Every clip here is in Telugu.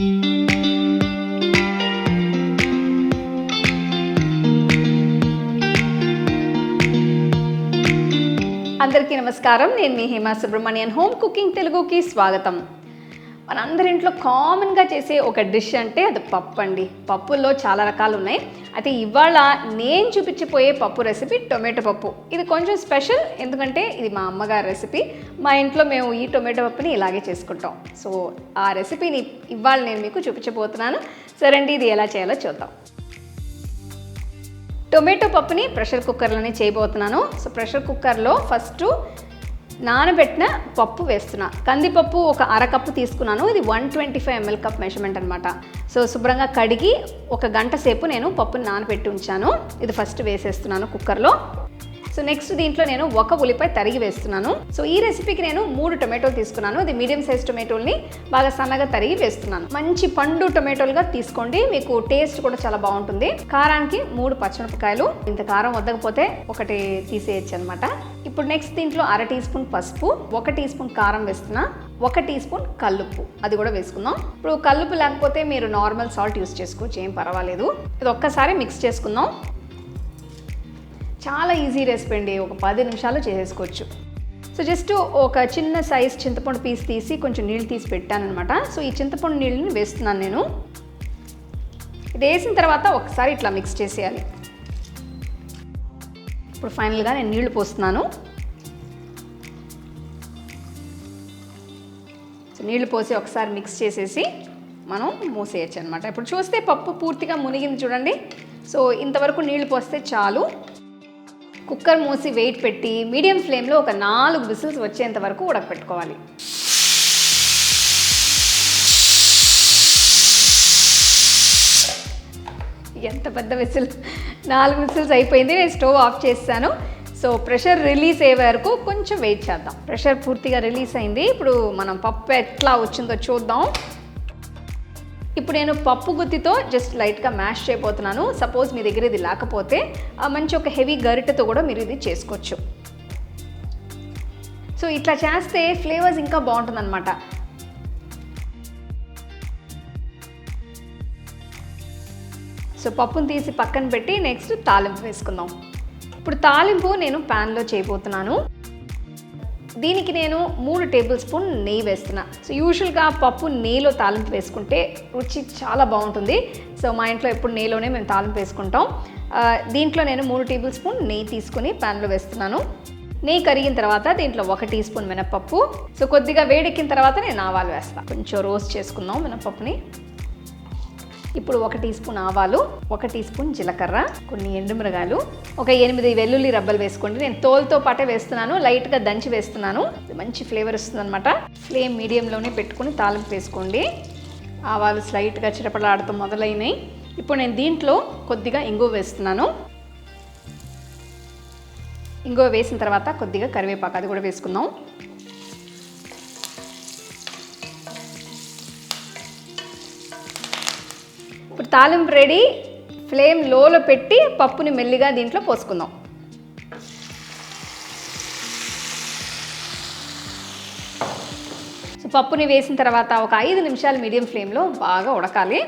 అందరికీ నమస్కారం. నేను మీ హేమా సుబ్రహ్మణ్యన్. హోమ్ కుకింగ్ తెలుగుకి స్వాగతం. మనందరి ఇంట్లో కామన్గా చేసే ఒక డిష్ అంటే అది పప్పు అండి పప్పుల్లో చాలా రకాలు ఉన్నాయి అయితే ఇవాళ నేను చూపించిపోయే పప్పు రెసిపీ టొమాటో పప్పు. ఇది కొంచెం స్పెషల్ ఎందుకంటే ఇది మా అమ్మగారి రెసిపీ. మా ఇంట్లో మేము ఈ టొమాటో పప్పుని ఇలాగే చేసుకుంటాం. సో ఆ రెసిపీని ఇవాళ నేను మీకు చూపించబోతున్నాను. సరే అండి ఇది ఎలా చేయాలో చూద్దాం. టొమాటో పప్పుని ప్రెషర్ కుక్కర్లోనే చేయబోతున్నాను. సో ప్రెషర్ కుక్కర్లో ఫస్ట్ నానబెట్టిన పప్పు వేస్తున్నా. కందిపప్పు ఒక అరకప్పు తీసుకున్నాను. ఇది one twenty five ML cup measurement అనమాట సో శుభ్రంగా కడిగి ఒక గంట సేపు నేను పప్పుని నానబెట్టి ఉంచాను. ఇది ఫస్ట్ వేసేస్తున్నాను కుక్కర్లో సో నెక్స్ట్ దీంట్లో నేను ఒక ఉల్లిపాయ తరిగి వేస్తున్నాను. సో ఈ రెసిపీకి నేను మూడు టొమాటోలు తీసుకున్నాను. అది మీడియం సైజ్ టొమాటోల్ని బాగా సన్నగా తరిగి వేస్తున్నాను. మంచి పండు టొమాటోలుగా తీసుకోండి. మీకు టేస్ట్ కూడా చాలా బాగుంటుంది. కారానికి మూడు పచ్చిమిరపకాయలు. ఇంత కారం వద్దకపోతే ఒకటి తీసేయచ్చు అనమాట ఇప్పుడు నెక్స్ట్ దీంట్లో అర టీ స్పూన్ పసుపు ఒక టీ స్పూన్ కారం వేస్తున్నా ఒక టీ స్పూన్ కల్లుప్పు. అది కూడా వేసుకుందాం. ఇప్పుడు కల్లుప్పు లేకపోతే మీరు నార్మల్ సాల్ట్ యూస్ చేసుకోవచ్చు. ఏం పర్వాలేదు. ఇది ఒక్కసారి మిక్స్ చేసుకుందాం. చాలా ఈజీ రెసిపీ అండి. ఒక పది నిమిషాలు చేసేసుకోవచ్చు. సో జస్ట్ ఒక చిన్న సైజ్ చింతపండు పీస్ తీసి కొంచెం నీళ్ళు తీసి పెట్టానమాట సో ఈ చింతపండు నీళ్ళని వేస్తున్నాను నేను. ఇది వేసిన తర్వాత ఒకసారి ఇట్లా మిక్స్ చేసేయాలి. ఇప్పుడు ఫైనల్గా నేను నీళ్ళు పోస్తున్నాను. సో నీళ్ళు పోసి ఒకసారి మిక్స్ చేసేసి మనం మూసేయచ్చు అనమాట ఇప్పుడు చూస్తే పప్పు పూర్తిగా మునిగింది చూడండి. సో ఇంతవరకు నీళ్ళు పోస్తే చాలు. కుక్కర్ మూసి వెయిట్ పెట్టి మీడియం ఫ్లేమ్లో ఒక నాలుగు విసిల్స్ వచ్చేంత వరకు ఉడకపెట్టుకోవాలి. ఎంత పెద్ద విసిల్ నాలుగు విసిల్స్ అయిపోయింది. నేను స్టవ్ ఆఫ్ చేస్తాను. సో ప్రెషర్ రిలీజ్ అయ్యే వరకు కొంచెం వెయిట్ చేద్దాం. ప్రెషర్ పూర్తిగా రిలీజ్ అయింది. ఇప్పుడు మనం పప్పు ఎట్లా వచ్చిందో చూద్దాం. ఇప్పుడు నేను పప్పు గుత్తితో జస్ట్ లైట్గా మ్యాష్ చేయబోతున్నాను. సపోజ్ మీ దగ్గర ఇది లేకపోతే ఆ మంచి ఒక హెవీ గరిటెతో కూడా మీరు ఇది చేసుకోవచ్చు. సో ఇట్లా చేస్తే ఫ్లేవర్స్ ఇంకా బాగుంటుందన్నమాట. సో పప్పును తీసి పక్కన పెట్టి నెక్స్ట్ తాలింపు వేసుకుందాం. ఇప్పుడు తాలింపు నేను ప్యాన్లో చేయబోతున్నాను. దీనికి నేను మూడు టేబుల్ స్పూన్ నెయ్యి వేస్తున్నా. సో యూజువల్గా పప్పు నెయ్యిలో తాలింపు వేసుకుంటే రుచి చాలా బాగుంటుంది. సో మా ఇంట్లో ఎప్పుడు నెయ్యిలోనే మేము తాలింపు వేసుకుంటాం. దీంట్లో నేను మూడు టేబుల్ స్పూన్ నెయ్యి తీసుకుని ప్యాన్లో వేస్తున్నాను. నెయ్యి కరిగిన తర్వాత దీంట్లో ఒక టీ స్పూన్ మినప్పప్పు. సో కొద్దిగా వేడెక్కిన తర్వాత నేను ఆవాలు వేస్తాను కొంచెం రోస్ట్ చేసుకుందాం మినప్పప్పుని. ఇప్పుడు ఒక టీ స్పూన్ ఆవాలు ఒక టీ స్పూన్ జీలకర్ర కొన్ని ఎండుమిరగాయలు ఒక ఎనిమిది వెల్లుల్లి రబ్బలు వేసుకోండి. నేను తోలుతో పాటే వేస్తున్నాను లైట్గా దంచి వేస్తున్నాను. మంచి ఫ్లేవర్ వస్తుంది అనమాట ఫ్లేమ్ మీడియంలోనే పెట్టుకుని తాలింపు వేసుకోండి. ఆవాలు స్లైట్గా చిరపలాడుతూ మొదలైనాయి. ఇప్పుడు నేను దీంట్లో కొద్దిగా ఇంగువ వేస్తున్నాను. ఇంగువ వేసిన తర్వాత కొద్దిగా కరివేపాకు అది కూడా వేసుకుందాం. ఇప్పుడు తాలింపు రెడీ. ఫ్లేమ్ లోలో పెట్టి పప్పుని మెల్లిగా దీంట్లో పోసుకుందాం. సో పప్పుని వేసిన తర్వాత ఒక ఐదు నిమిషాలు మీడియం ఫ్లేమ్లో బాగా ఉడకాలి.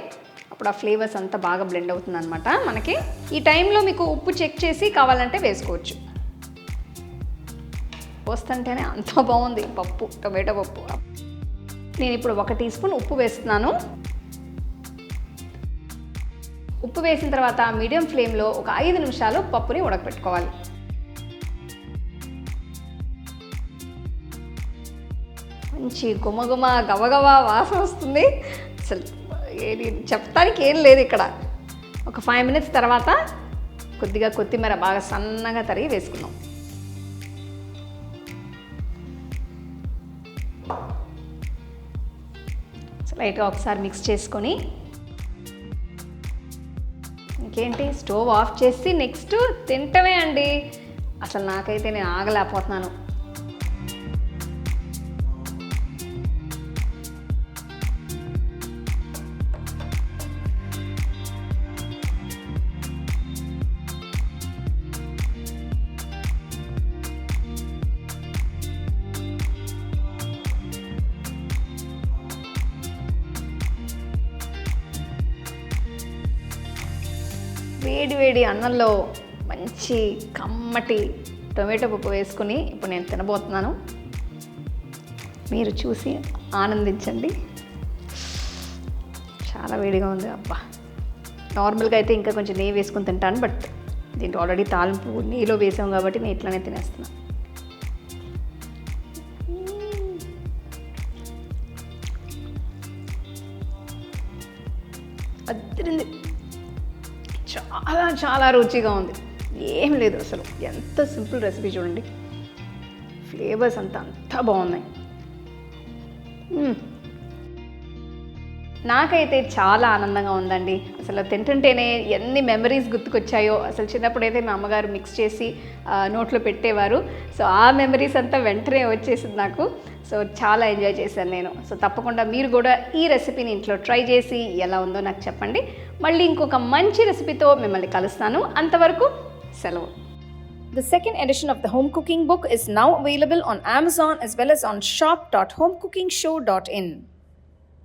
అప్పుడు ఆ ఫ్లేవర్స్ అంతా బాగా బ్లెండ్ అవుతుంది అనమాట మనకి. ఈ టైంలో మీకు ఉప్పు చెక్ చేసి కావాలంటే వేసుకోవచ్చు. పోస్తుంటేనే అంత బాగుంది పప్పు టొమాటో పప్పు. నేను ఇప్పుడు ఒక టీ స్పూన్ ఉప్పు వేస్తున్నాను. ఉప్పు వేసిన తర్వాత మీడియం ఫ్లేమ్లో ఒక ఐదు నిమిషాలు పప్పుని ఉడకపెట్టుకోవాలి. మంచి గుమగుమ గవగవ వాసన వస్తుంది. అసలు ఏది చెప్తానికి ఏం లేదు ఇక్కడ. ఒక ఫైవ్ మినిట్స్ తర్వాత కొద్దిగా కొత్తిమీర బాగా సన్నగా తరిగి వేసుకుందాం. లైట్గా ఒకసారి మిక్స్ చేసుకొని ఇంకేంటి? స్టవ్ ఆఫ్ చేసి నెక్స్ట్ తింటమే అండి. అసలు నాకైతే నేను ఆగలేకపోతున్నాను. వేడి వేడి అన్నంలో మంచి కమ్మటి టొమాటో పప్పు వేసుకుని ఇప్పుడు నేను తినబోతున్నాను. మీరు చూసి ఆనందించండి. చాలా వేడిగా ఉంది అబ్బా. నార్మల్గా అయితే ఇంకా కొంచెం నెయ్యి వేసుకుని తింటాను బట్ దీంట్లో ఆల్రెడీ తాలింపు నెయ్యిలో వేసాం కాబట్టి నేను ఇట్లానే తినేస్తున్నాను అద్దరింది చాలా చాలా రుచిగా ఉంది. ఏం లేదు అసలు. ఎంత సింపుల్ రెసిపీ చూడండి. ఫ్లేవర్స్ అంతా అంతా బాగున్నాయి. నాకైతే చాలా ఆనందంగా ఉందండి. అసలు తింటుంటేనే ఎన్ని మెమరీస్ గుర్తుకొచ్చాయో. అసలు చిన్నప్పుడు అయితే మా అమ్మగారు మిక్స్ చేసి నోట్లో పెట్టేవారు. సో ఆ మెమరీస్ అంతా వెంటనే వచ్చేసింది నాకు. సో చాలా ఎంజాయ్ చేశాను నేను సో తప్పకుండా మీరు కూడా ఈ రెసిపీని ఇంట్లో ట్రై చేసి ఎలా ఉందో నాకు చెప్పండి మళ్ళీ ఇంకొక మంచి రెసిపీతో మిమ్మల్ని కలుస్తాను అంతవరకు సెలవు The second edition of the home cooking book is now available on Amazon as well as on shop.homecookingshow.in.